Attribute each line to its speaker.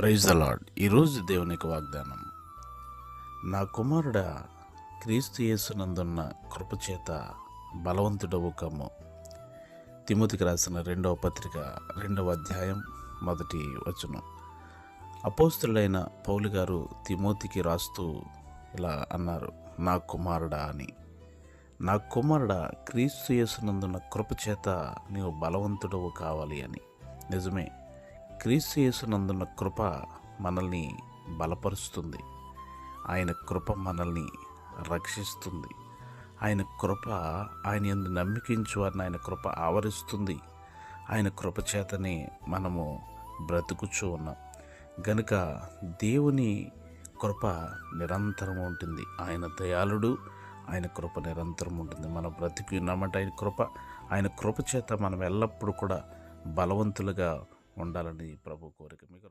Speaker 1: Praise the lord ఈరోజు దేవునికి వాగ్దానం నా కుమారుడ క్రీస్తు యేసునందున్న కృపచేత బలవంతుడవు కమ్ము. తిమోతికి రాసిన రెండవ పత్రిక రెండవ అధ్యాయం మొదటి వచనం. అపోస్తులైన పౌలు గారు తిమోతికి రాస్తూ ఇలా అన్నారు నా కుమారుడా అని. నా కుమారుడ క్రీస్తు యేసునందున్న కృపచేత నీవు బలవంతుడవు కావాలి అని. నిజమే క్రీస్తు కృప మనల్ని బలపరుస్తుంది. ఆయన కృప మనల్ని రక్షిస్తుంది. ఆయన కృప ఆయన ఎందు నమ్మికించు అని ఆయన కృప ఆవరిస్తుంది. ఆయన కృప చేతనే మనము బ్రతుకుచూ ఉన్నాం. గనుక దేవుని కృప నిరంతరం ఉంటుంది. ఆయన దయాళుడు ఆయన కృప నిరంతరం ఉంటుంది. మనం బ్రతికి ఉన్నామంటే ఆయన కృప ఆయన కృప చేత మనం ఎల్లప్పుడూ కూడా బలవంతులుగా ఉండాలని ప్రభు కోరిక. మీకు